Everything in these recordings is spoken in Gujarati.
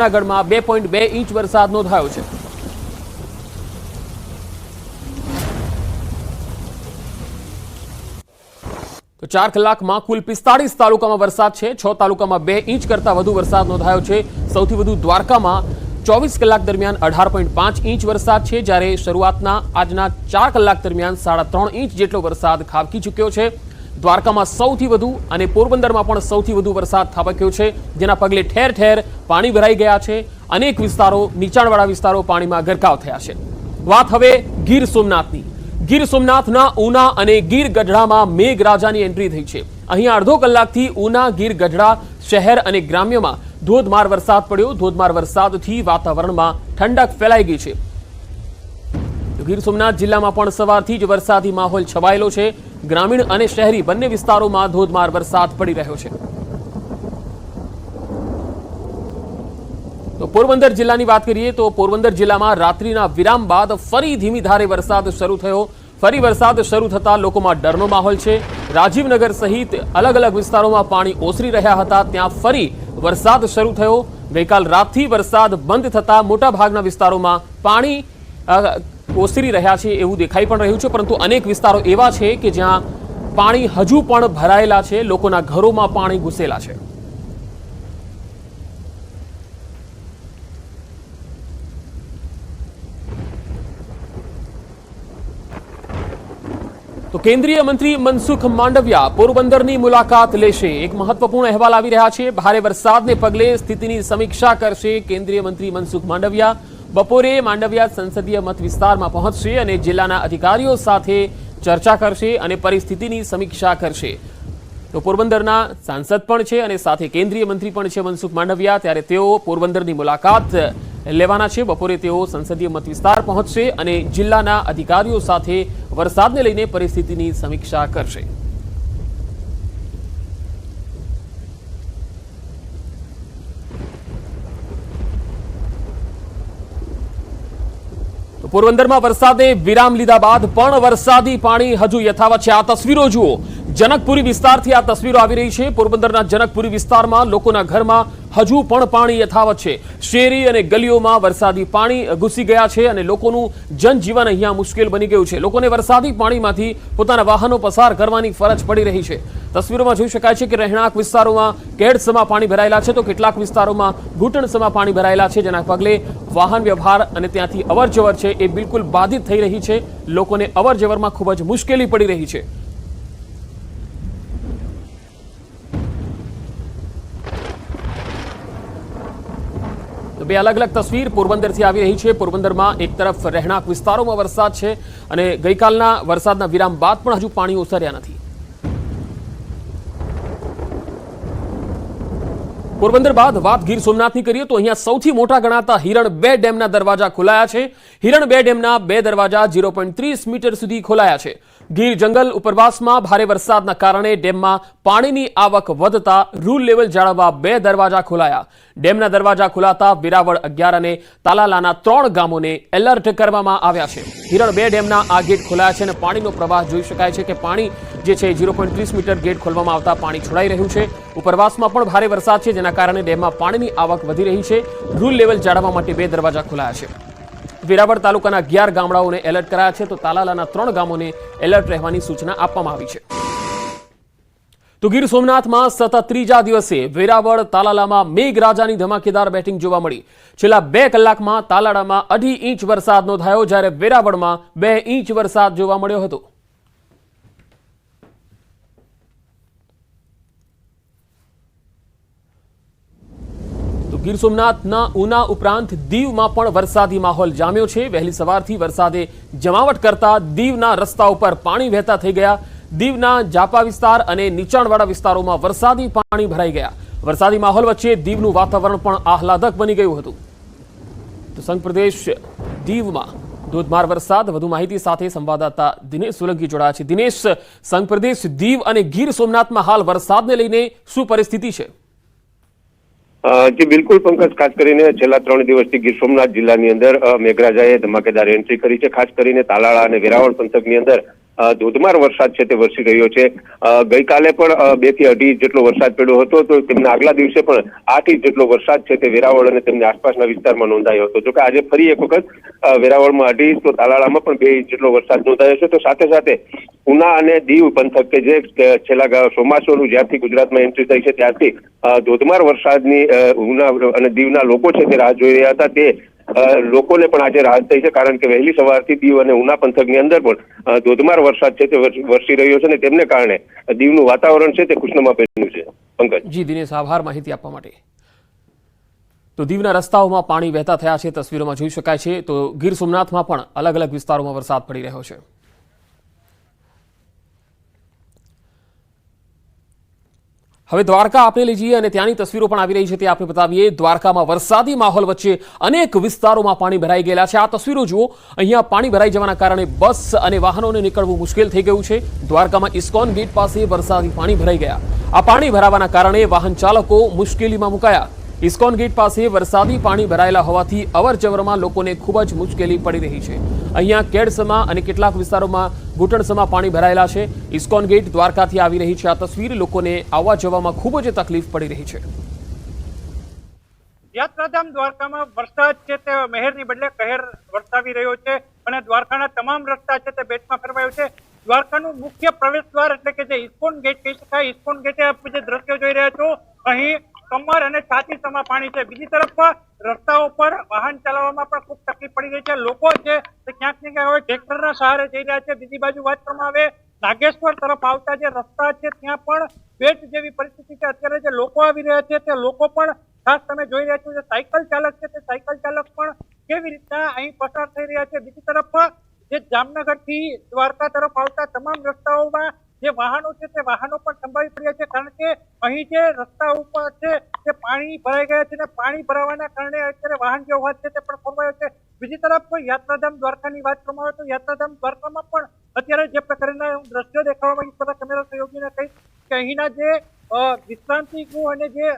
જૂનાગઢમાં બે પોઈન્ટ બે ઇંચ વરસાદ નોંધાયો છે. તો ચાર કલાકમાં કુલ પિસ્તાળીસ તાલુકામાં વરસાદ છે. છ તાલુકામાં બે ઇંચ કરતાં વધુ વરસાદ નોંધાયો છે. સૌથી વધુ દ્વારકામાં ચોવીસ કલાક દરમિયાન અઢાર પોઈન્ટ પાંચ ઇંચ વરસાદ છે. જ્યારે શરૂઆતના આજના ચાર કલાક દરમિયાન સાડા ત્રણ ઇંચ જેટલો વરસાદ ખાબકી ચૂક્યો છે. દ્વારકામાં સૌથી વધુ અને પોરબંદરમાં પણ સૌથી વધુ વરસાદ ખાબક્યો છે, જેના પગલે ઠેર ઠેર પાણી ભરાઈ ગયા છે. અનેક વિસ્તારો, નીચાણવાળા વિસ્તારો પાણીમાં ગરકાવ થયા છે. વાત હવે ગીર સોમનાથની. ગીર સોમનાથના ઉના અને ગીર ગઢડામાં મેઘરાજાની એન્ટ્રી થઈ છે. અહીંયા અડધો કલાકથી ઉના, ગીર ગઢડા શહેર અને ગ્રામ્યમાં ધોધમાર વરસાદ પડ્યો. ધોધમાર વરસાદથી વાતાવરણમાં ઠંડક ફેલાઈ ગઈ છે. ગીર સોમનાથ જિલ્લામાં પણ સવારથી જ વરસાદી માહોલ છવાયેલો છે. ગ્રામીણ અને શહેરી બંને વિસ્તારોમાં ધોધમાર વરસાદ પડી રહ્યો છે. તો પોરબંદર જિલ્લાની વાત કરીએ તો પોરબંદર જિલ્લામાં રાત્રિના વિરામ બાદ ફરી ધીમી ધારે વરસાદ શરૂ થયો. ફરી વરસાદ શરૂ થતાં લોકોમાં ડરનો માહોલ છે. રાજીવનગર સહિત અલગ અલગ વિસ્તારોમાં પાણી ઓસરી રહ્યા હતા. ત્યાં ફરી વરસાદ શરૂ થયો. ગઈકાલ રાતથી વરસાદ બંધ થતા મોટાભાગના વિસ્તારોમાં પાણી ઓસરી રહ્યા છે એવું દેખાઈ પણ રહ્યું છે, પરંતુ અનેક વિસ્તારો એવા છે કે જ્યાં પાણી હજુ પણ ભરાયેલા છે, લોકોના ઘરોમાં પાણી ઘૂસેલા છે. તો કેન્દ્રીય મંત્રી મનસુખ માંડવિયા પોરબંદરની મુલાકાત લેશે. એક મહત્વપૂર્ણ અહેવાલ આવી રહ્યા છે. ભારે વરસાદને પગલે સ્થિતિની સમીક્ષા કરશે કેન્દ્રીય મંત્રી મનસુખ માંડવિયા. બપોરે માંડવિયા સંસદીય મત વિસ્તારમાં પહોંચશે અને જિલ્લાના અધિકારીઓ સાથે ચર્ચા કરશે અને પરિસ્થિતિની સમીક્ષા કરશે. તો પોરબંદરના સાંસદ પણ છે અને સાથે કેન્દ્રીય મંત્રી પણ છે મનસુખ માંડવિયા. ત્યારે તેઓ પોરબંદરની મુલાકાત લેવાના છે. બપોરે તેઓ સંસદીય મત વિસ્તાર પહોંચશે અને જિલ્લાના અધિકારીઓ સાથે વરસાદને લઈને પરિસ્થિતિની સમીક્ષા કરશે. પોરબંદરમાં વરસાદે વિરામ લીધા બાદ પણ વરસાદી પાણી હજુ યથાવત છે. આ તસવીરો જુઓ. જનકપુરી વિસ્તારથી આ તસવીરો આવી રહી છે. પોરબંદરના જનકપુરી વિસ્તારમાં લોકોના ઘરમાં હજુ પણ પાણી યથાવત છે. શેરી અને ગલીઓમાં વરસાદી પાણી ઘૂસી ગયા છે અને લોકોનું જનજીવન અહીંયા મુશ્કેલ બની ગયું છે. લોકોને વરસાદી પાણીમાંથી પોતાના વાહનો પસાર કરવાની ફરજ પડી રહી છે. તસવીરોમાં જોઈ શકાય છે કે રહેણાંક વિસ્તારોમાં કેડસમાં પાણી ભરાયેલા છે તો કેટલાક વિસ્તારોમાં ઘૂંટણસમાં પાણી ભરાયેલા છે. જેના પગલે વાહન વ્યવહાર અને ત્યાંથી અવરજવર છે એ બિલકુલ બાધિત થઈ રહી છે. લોકોને અવરજવરમાં ખૂબ જ મુશ્કેલી પડી રહી છે. બે અલગ અલગ તસવીર પોરબંદરથી આવી રહી છે. પોરબંદરમાં એક તરફ રહેણાંક વિસ્તારોમાં વરસાદ છે અને ગઈકાલના વરસાદના વિરામ બાદ પણ હજુ પાણી ઓસર્યા નથી. પોરબંદર બાદ વાત ગીર સોમનાથની કરીએ તો અહીંયા સૌથી મોટા ગણાતા હિરણ બે ડેમના દરવાજા ખોલાયા છે. હિરણ બે ડેમના બે દરવાજા ઝીરો મીટર સુધી ખોલાયા છે. ગીર જંગલ ઉપરવાસમાં ભારે વરસાદના કારણે ડેમમાં પાણીની આવક વધતા રૂલ લેવલ જાળવવા બે દરવાજા ખોલાયા. ડેમના દરવાજા ખોલાતા વિરાવળ અગિયાર અને તાલાલાના ત્રણ ગામોને એલર્ટ કરવામાં આવ્યા છે. હિરણ બે ડેમના આ ગેટ ખોલાયા છે અને પાણીનો પ્રવાહ જોઈ શકાય છે કે પાણી જે છે ઝીરો ત્રીસ મીટર ગેટ ખોલવામાં આવતા પાણી છોડાઈ રહ્યું છે. ઉપરવાસમાં પણ ભારે વરસાદ છે જેના કારણે ડેમમાં પાણીની આવક વધી રહી છે. રૂલ લેવલ જાળવવા માટે બે દરવાજા ખોલાયા છે. વેરાવળ તાલુકાના અગિયાર ગામડાઓને એલર્ટ કરાયા છે, તો તાલાલાના ત્રણ ગામોને એલર્ટ રહેવાની સૂચના આપવામાં આવી છે. તો ગીર સોમનાથમાં સતત ત્રીજા દિવસે વેરાવળ તાલાલામાં મેઘરાજાની ધમાકેદાર બેટિંગ જોવા મળી. છેલ્લા બે કલાકમાં તાલાળામાં અઢી ઇંચ વરસાદ નોંધાયો, જ્યારે વેરાવળમાં બે ઇંચ વરસાદ જોવા મળ્યો હતો. ગીર સોમનાથના ઉના ઉપરાંત દીવમાં પણ વરસાદી માહોલ જામ્યો છે. વહેલી સવારથી વરસાદે જમાવટ કરતા દીવના રસ્તા ઉપર પાણી વહેતા થઈ ગયા. દીવના જાપા વિસ્તાર અને નીચાણવાળા વિસ્તારોમાં વરસાદી પાણી ભરાઈ ગયા. વરસાદી માહોલ વચ્ચે દીવનું વાતાવરણ પણ આહલાદક બની ગયું હતું. તો સંઘ પ્રદેશ દીવમાં ધોધમાર વરસાદ. વધુ માહિતી સાથે સંવાદદાતા દિનેશ સોલંકી જોડાયા છે. દિનેશ, સંઘ પ્રદેશ દીવ અને ગીર સોમનાથમાં હાલ વરસાદને લઈને શું પરિસ્થિતિ છે? જી બિલકુલ પંકજ, ખાસ કરીને છેલ્લા ત્રણ દિવસથી ગીર સોમનાથ જિલ્લાની અંદર મેઘરાજાએ ધમાકેદાર એન્ટ્રી કરી છે. ખાસ કરીને તાલાળા અને વેરાવળ પંથકની અંદર ધોધમાર વરસાદ છે તે વરસી રહ્યો છે. ગઈકાલે પણ બેથી અઢી જેટલો વરસાદ પડ્યો હતો તો તેમના આગલા દિવસે પણ આઠ ઇંચ જેટલો વરસાદ છે તે વેરાવળ અને તેમની આસપાસના વિસ્તારમાં નોંધાયો હતો. જોકે આજે ફરી એક વખત વેરાવળમાં અઢી ઇંચ તો તાલાળામાં પણ બે ઇંચ જેટલો વરસાદ નોંધાયો છે. તો સાથે સાથે ઉના અને દીવ પંથક કે જે છેલ્લા ચોમાસુનું જ્યારથી ગુજરાતમાં એન્ટ્રી થઈ છે ત્યારથી ધોધમાર વરસાદની ઉના અને દીવના લોકો છે તે રાહ જોઈ રહ્યા હતા. તે લોકોને પણ આજે રાહત થઈ છે, કારણ કે વહેલી સવારથી દીવ અને ઉના પંથકની અંદર પણ ધોધમાર વરસાદ છે તે વરસી રહ્યો છે અને તેમને કારણે દીવનું વાતાવરણ છે તે ખુશનુમા બન્યું છે. પંકજ. જી, દિનેશ, આભાર માહિતી આપવા માટે. તો દીવના રસ્તાઓમાં પાણી વહેતા થયા છે, તસવીરોમાં જોઈ શકાય છે. તો ગીર સોમનાથમાં પણ અલગ અલગ વિસ્તારોમાં વરસાદ પડી રહ્યો છે. હવે દ્વારકા આપણે લઈ જઈએ અને ત્યાંની તસવીરો પણ આવી રહી છે તે આપણે બતાવીએ. દ્વારકામાં વરસાદી માહોલ વચ્ચે અનેક વિસ્તારોમાં પાણી ભરાઈ ગયેલા છે. આ તસવીરો જુઓ. અહીંયા પાણી ભરાઈ જવાના કારણે બસ અને વાહનોને નીકળવું મુશ્કેલ થઈ ગયું છે. દ્વારકામાં ઇસ્કોન ગેટ પાસે વરસાદી પાણી ભરાઈ ગયા. આ પાણી ભરાવાના કારણે વાહન ચાલકો મુશ્કેલીમાં મુકાયા. ઇસ્કોન ગેટ પાસે વરસાદી પાણી ભરાયેલા હોવાથી અવર જવરમાં લોકોને ખૂબ જ મુશ્કેલી પડી રહી છે. અહીંયા કેડસમાં અને કેટલાક વિસ્તારોમાં ઘૂંટણસમાં પાણી ભરાયેલા છે. ઇસ્કોન ગેટ દ્વારકાથી આવી રહી છે. આ તસવીર લોકોને આવવા જવામાં ખૂબ જ તકલીફ પડી રહી છે. યાત્રાધામ દ્વારકામાં વરસાદ છે તે મહેરની બદલે કહેર વરસાવી રહ્યો છે અને દ્વારકાના તમામ રસ્તા છે તે બેટમાં ફેરવાયો છે. દ્વારકાનું મુખ્ય પ્રવેશ દ્વાર એટલે કે જે ઇસ્કોન ગેટ કહી શકાય. ઇસ્કોન ગેટે આપ જે દ્રશ્યો જોઈ રહ્યા છો, અહીં કમર અને છાતી સમા પાણી છે. બીજી તરફ, રસ્તાઓ પર વાહન ચલાવવામાં પણ ખૂબ તકલીફ પડી રહી છે. લોકો છે તે ક્યાંક ને ક્યાંક હવે ટ્રેક્ટરના સહારે જઈ રહ્યા છે. બીજી બાજુ વાત કરવામાં આવે, નાગેશ્વર તરફ આવતા જે રસ્તા છે, ત્યાં પણ બેટ જેવી પરિસ્થિતિ છે. અત્યારે જે લોકો આવી રહ્યા છે, તે લોકો પણ ખાસ તમે જોઈ રહ્યા છો, જે સાયકલ ચાલક છે, તે સાયકલ ચાલક પણ કેવી રીતના અહીં પસાર થઈ રહ્યા છે. બીજી તરફ, જે જામનગરથી દ્વારકા તરફ આવતા તમામ રસ્તાઓમાં જે વાહનો છે, તે વાહનો પણ સંભાળી પડ્યા છે. કારણ કે અહીં જે રસ્તા ઉપર છે તે પાણી ભરાઈ ગયા છે અને પાણી ભરાવાના કારણે અત્યારે વાહન વ્યવહાર છે તે પણ ખોરવાયો છે. બીજી તરફ યાત્રાધામ દ્વારકાની વાત કરવામાં આવે તો યાત્રાધામ દ્વારકામાં પણ અત્યારે જે પ્રકારના દ્રશ્યો દેખાવામાં બધા કેમેરા સહયોગીને કહી કે અહીંના જે વિશ્રાંતિ ગૃહ અને જે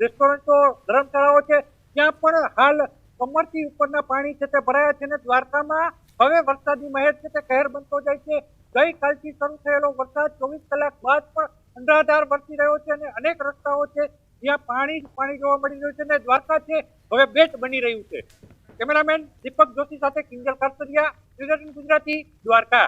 રેસ્ટોરન્ટો, ધર્મશાળાઓ છે, ત્યાં પણ હાલ કમરથી ઉપરના પાણી છે તે ભરાયા છે અને દ્વારકામાં હવે વરસાદની મહેર છે તે કહેર બનતો જાય છે. ગઈકાલથી શરૂ થયેલો વરસાદ ચોવીસ કલાક બાદ પણ અંધાધાર વરસી રહ્યો છે અને અનેક રસ્તાઓ છે જ્યાં પાણી પાણી જોવા મળી રહ્યું છે ને દ્વારકા છે, હવે બેટ બની રહ્યું છે. કેમેરામેન દીપક જોશી સાથે કિંજલ ગુજરાતી ગુજરાતી, દ્વારકા.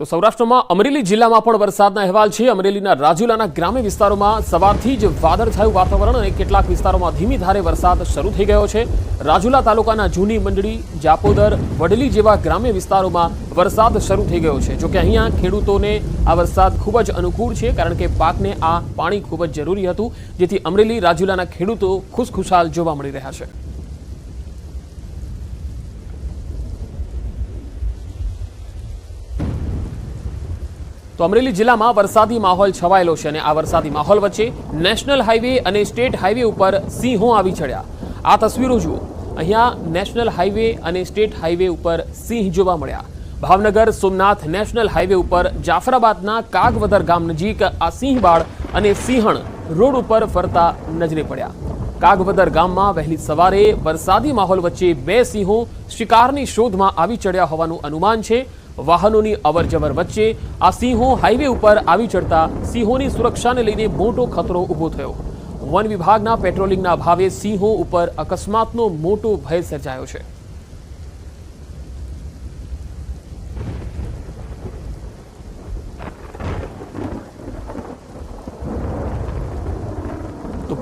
તો સૌરાષ્ટ્રમાં અમરેલી જિલ્લામાં પણ વરસાદના અહેવાલ છે. અમરેલીના રાજુલાના ગ્રામ્ય વિસ્તારોમાં સવારથી જ વાદળછાયું વાતાવરણ અને કેટલાક વિસ્તારોમાં ધીમી ધારે વરસાદ શરૂ થઈ ગયો છે. રાજુલા તાલુકાના જૂની મંડળી, જાપોદર, વડલી જેવા ગ્રામ્ય વિસ્તારોમાં વરસાદ શરૂ થઈ ગયો છે. જોકે અહીંયા ખેડૂતોને આ વરસાદ ખૂબ જ અનુકૂળ છે, કારણ કે પાકને આ પાણી ખૂબ જ જરૂરી હતું, જેથી અમરેલી, રાજુલાના ખેડૂતો ખુશખુશાલ જોવા મળી રહ્યા છે. તો અમરેલી જિલ્લામાં વરસાદી માહોલ છવાયેલો છે અને આ વરસાદી માહોલ વચ્ચે નેશનલ હાઈવે અને સ્ટેટ હાઈવે ઉપર સિંહો આવી ચડ્યા. આ તસવીરો જુઓ. અહીંયા નેશનલ હાઈવે અને સ્ટેટ હાઈવે ઉપર સિંહ જોવા મળ્યા. ભાવનગર, સોમનાથ નેશનલ હાઈવે ઉપર જાફરાબાદના કાગવદર ગામ નજીક આ સિંહબાળ અને સિંહણ રોડ ઉપર ફરતા નજરે પડ્યા. કાગવદર ગામમાં વહેલી સવારે વરસાદી માહોલ વચ્ચે બે સિંહો શિકારની શોધમાં આવી ચડ્યા હોવાનું અનુમાન છે. વાહનોની અવરજવર વચ્ચે આ સિંહો હાઈવે ઉપર આવી ચડતા સિંહોની સુરક્ષાને લઈને મોટો ખતરો ઊભો થયો. વન વિભાગના પેટ્રોલિંગના અભાવે સિંહો ઉપર અકસ્માતનો મોટો ભય સર્જાયો છે.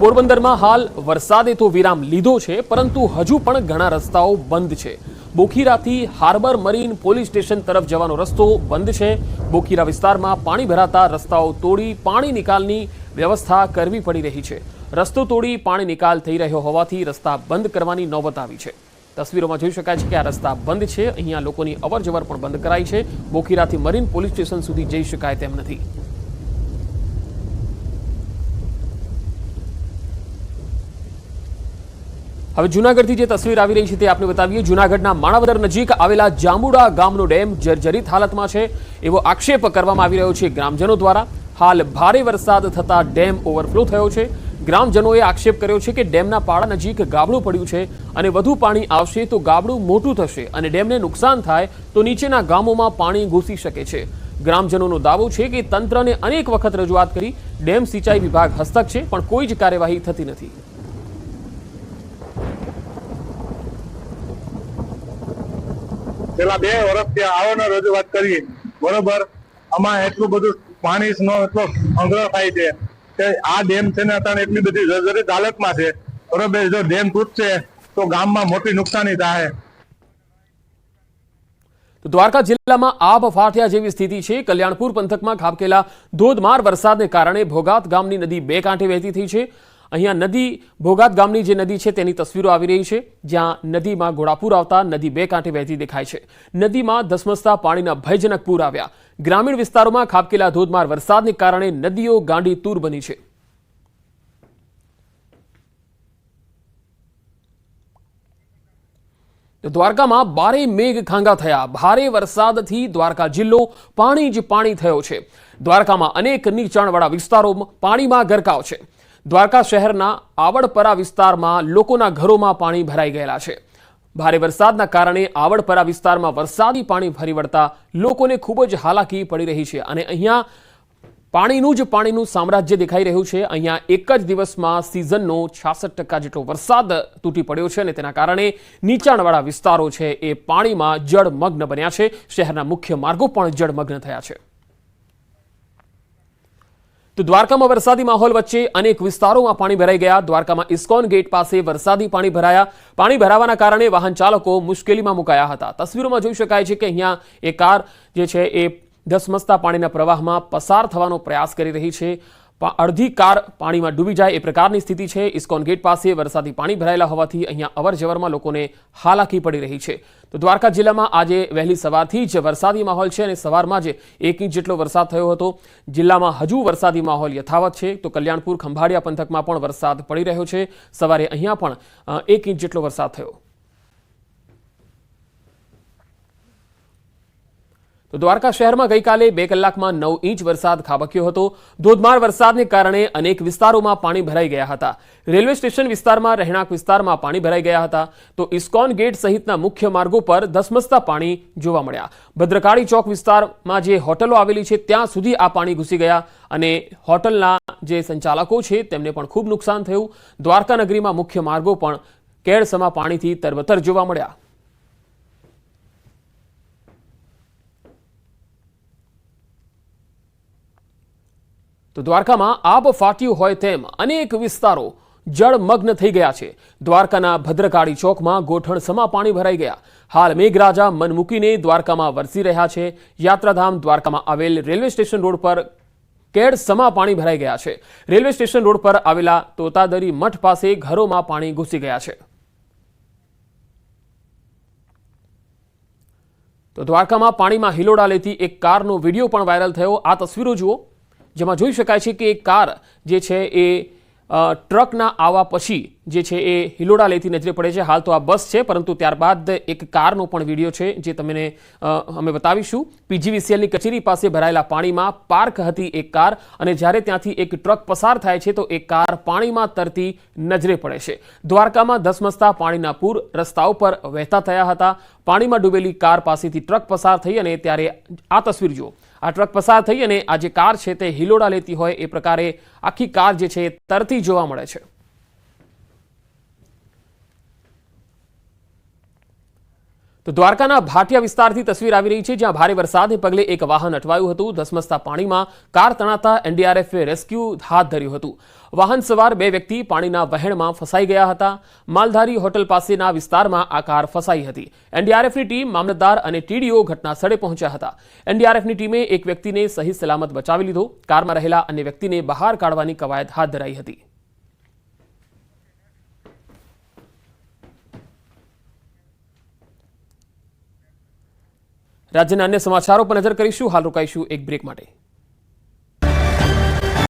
પોરબંદરમાં હાલ વરસાદે તો વિરામ લીધો છે, પરંતુ હજુ પણ ઘણા રસ્તાઓ બંધ છે. બોખીરાથી હાર્બર મરીન પોલીસ સ્ટેશન તરફ જવાનો રસ્તો બંધ છે. બોખીરા વિસ્તારમાં પાણી ભરાતા રસ્તાઓ તોડી પાણી નિકાલની વ્યવસ્થા કરવી પડી રહી છે. રસ્તો તોડી પાણી નિકાલ થઈ રહ્યો હોવાથી રસ્તા બંધ કરવાની નોબત આવી છે. તસવીરોમાં જોઈ શકાય છે કે આ રસ્તા બંધ છે. અહીંયા લોકોની અવરજવર પણ બંધ કરાઈ છે. બોખીરાથી મરીન પોલીસ સ્ટેશન સુધી જઈ શકાય તેમ નથી. હવે જૂનાગઢથી જે તસવીર આવી રહી છે તે આપણે બતાવીએ. જૂનાગઢના માણાવદર નજીક આવેલા જાંબુડા ગામનો ડેમ જર્જરિત હાલતમાં છે એવો આક્ષેપ કરવામાં આવી રહ્યો છે ગ્રામજનો દ્વારા. હાલ ભારે વરસાદ થતા ડેમ ઓવરફ્લો થયો છે. ગ્રામજનોએ આક્ષેપ કર્યો છે કે ડેમના પાળા નજીક ગાબડું પડ્યું છે અને વધુ પાણી આવશે તો ગાબડું મોટું થશે અને ડેમને નુકસાન થાય તો નીચેના ગામોમાં પાણી ઘૂસી શકે છે. ગ્રામજનોનો દાવો છે કે તંત્રને અનેક વખત રજૂઆત કરી ડેમ સિંચાઈ વિભાગ હસ્તક છે, પણ કોઈ જ કાર્યવાહી થતી નથી. પેલા બે વર્ષથી આવવાનો રજૂઆત કરી બરોબર? આમાં એટલું બધું પાણીનો એટલો સંગ્રહ થાય છે કે આ ડેમ છે ને અત્યારે એટલી બધી જર્જરિત હાલતમાં છે. બરોબર? જો ડેમ તૂટશે તો ગામમાં મોટી નુકસાની થાય. દ્વારકા જિલ્લામાં આબ ફાટ્યા જેવી સ્થિતિ છે. કલ્યાણપુર પંથકમાં ખાબકેલા ધોધમાર વરસાદને કારણે ભોગાત ગામની નદી બે કાંઠે વહેતી થઈ છે. અહીંયા નદી ભોગાત ગામની જે નદી છે તેની તસવીરો આવી રહી છે, જ્યાં નદીમાં ઘોડાપુર આવતા નદી બે કાંઠે વહેતી દેખાય છે. નદીમાં ધસમસતા પાણીના ભયજનક પૂર આવ્યા. ગ્રામીણ વિસ્તારોમાં ખાબકેલા ધોધમાર વરસાદને કારણે નદીઓ ગાંડી તૂર બની છે. દ્વારકામાં બારે મેઘ ખાંગા થયા. ભારે વરસાદથી દ્વારકા જિલ્લો પાણી જ પાણી થયો છે. દ્વારકામાં અનેક નીચાણવાળા વિસ્તારો પાણીમાં ગરકાવ છે. દ્વારકા શહેરના આવડપરા વિસ્તારમાં લોકોના ઘરોમાં પાણી ભરાઈ ગયેલા છે. ભારે વરસાદના કારણે આવડપરા વિસ્તારમાં વરસાદી પાણી ભરી વળતા લોકોને ખૂબ જ હાલાકી પડી રહી છે અને અહીંયા પાણીનું જ પાણીનું સામ્રાજ્ય દેખાઈ રહ્યું છે. અહીંયા એક જ દિવસમાં સિઝનનો છાસઠ ટકા જેટલો વરસાદ તૂટી પડ્યો છે અને તેના કારણે નીચાણવાળા વિસ્તારો છે એ પાણીમાં જળમગ્ન બન્યા છે. શહેરના મુખ્ય માર્ગો પણ જળમગ્ન થયા છે. તો દ્વારકામાં વરસાદી માહોલ વચ્ચે અનેક વિસ્તારોમાં પાણી ભરાઈ ગયા. દ્વારકામાં ઇસ્કોન ગેટ પાસે વરસાદી પાણી ભરાયા. પાણી ભરાવાના કારણે વાહન ચાલકો મુશ્કેલીમાં મુકાયા હતા. તસવીરોમાં જોઈ શકાય છે કે અહીંયા એ કાર જે છે એ ધસમસતા પાણીના પ્રવાહમાં પસાર થવાનો પ્રયાસ કરી રહી છે. અડધી કાર પાણીમાં ડૂબી જાય એ પ્રકારની સ્થિતિ છે. ઇસ્કોન ગેટ પાસે વરસાદી પાણી ભરાયેલા હોવાથી અહીંયા અવરજવરમાં લોકોને હાલાકી પડી રહી છે. તો દ્વારકા જિલ્લામાં આજે વહેલી સવારથી જ વરસાદી માહોલ છે અને સવારમાં જ એક ઇંચ જેટલો વરસાદ થયો હતો. જિલ્લામાં હજુ વરસાદી માહોલ યથાવત છે. તો કલ્યાણપુર ખંભાળિયા પંથકમાં પણ વરસાદ પડી રહ્યો છે. સવારે અહીંયા પણ એક ઇંચ જેટલો વરસાદ થયો. તો દ્વારકા શહેરમાં ગઈકાલે બે કલાકમાં નવ ઇંચ વરસાદ ખાબક્યો હતો. ધોધમાર વરસાદને કારણે અનેક વિસ્તારોમાં પાણી ભરાઈ ગયા હતા. રેલવે સ્ટેશન વિસ્તારમાં, રહેણાંક વિસ્તારમાં પાણી ભરાઈ ગયા હતા. તો ઇસ્કોન ગેટ સહિતના મુખ્ય માર્ગો પર ધસમસતા પાણી જોવા મળ્યા. ભદ્રકાળી ચોક વિસ્તારમાં જે હોટલો આવેલી છે, ત્યાં સુધી આ પાણી ઘૂસી ગયા અને હોટલના જે સંચાલકો છે, તેમને પણ ખૂબ નુકસાન થયું. દ્વારકા નગરીમાં મુખ્ય માર્ગો પણ કેળસમા પાણીથી તરબતર જોવા મળ્યા. તો દ્વારકામાં આબ ફાટ્યું હોય તેમ અનેક વિસ્તારો જળમગ્ન થઈ ગયા છે. દ્વારકાના ભદ્રકાળી ચોકમાં ગોઠણસમા પાણી ભરાઈ ગયા. હાલ મેઘરાજા મન મૂકીને દ્વારકામાં વરસી રહ્યા છે. યાત્રાધામ દ્વારકામાં આવેલ રેલવે સ્ટેશન રોડ પર કેડ સમા પાણી ભરાઈ ગયા છે. રેલવે સ્ટેશન રોડ પર આવેલા તોતાદરી મઠ પાસે ઘરોમાં પાણી ઘૂસી ગયા છે. તો દ્વારકામાં પાણીમાં હિલોડા લેતી એક કારનો વીડિયો પણ વાયરલ થયો. આ તસવીરો જુઓ. જેમાં જોઈ શકાય છે કે કાર જે છે એ ટ્રકના આવવા પછી જે છે એ હિલોડા લેતી નજરે પડે છે. હાલ તો આ બસ છે, પરંતુ ત્યારબાદ એક કારનો પણ વીડિયો છે જે તમને અમે બતાવીશું. પીજીવીસીએલની કચેરી પાસે ભરાયેલા પાણીમાં પાર્ક હતી એક કાર અને જ્યારે ત્યાંથી એક ટ્રક પસાર થાય છે તો એ કાર પાણીમાં તરતી નજરે પડે છે. દ્વારકામાં ધસમસતા પાણીના પૂર રસ્તા ઉપર વહેતા થયા હતા. પાણીમાં ડૂબેલી કાર પાસેથી ટ્રક પસાર થઈ અને ત્યારે આ તસવીર જુઓ. આ ટ્રક પસાર થઈ અને આ જે કાર છે તે હિલોડા લેતી હોય એ પ્રકારે આખી કાર જે છે એ તરતી જોવા મળે છે. તો દ્વારકાના ભાટિયા વિસ્તારથી તસવીર આવી રહી છે, જ્યાં ભારે વરસાદને પગલે એક વાહન અટવાયું હતું. ધસમસતા પાણીમાં કાર તણાતા એનડીઆરએફે રેસ્ક્યુ હાથ ધર્યું હતું. વાહન સવાર બે વ્યક્તિ પાણીના વહેણમાં ફસાઈ ગયા હતા. માલધારી હોટલ પાસેના વિસ્તારમાં આ કાર ફસાઈ હતી. એનડીઆરએફની ટીમ, મામલતદાર અને ટીડીઓ ઘટના સ્થળે પહોંચ્યા હતા. એનડીઆરએફની ટીમે એક વ્યક્તિને સહી સલામત બચાવી લીધો. કારમાં રહેલા અન્ય વ્યક્તિને બહાર કાઢવાની કવાયત હાથ ધરાઈ હતી. રાજ્યના અન્ય સમાચારો પર નજર કરીશું. હાલ રોકાઈશું એક બ્રેક માટે.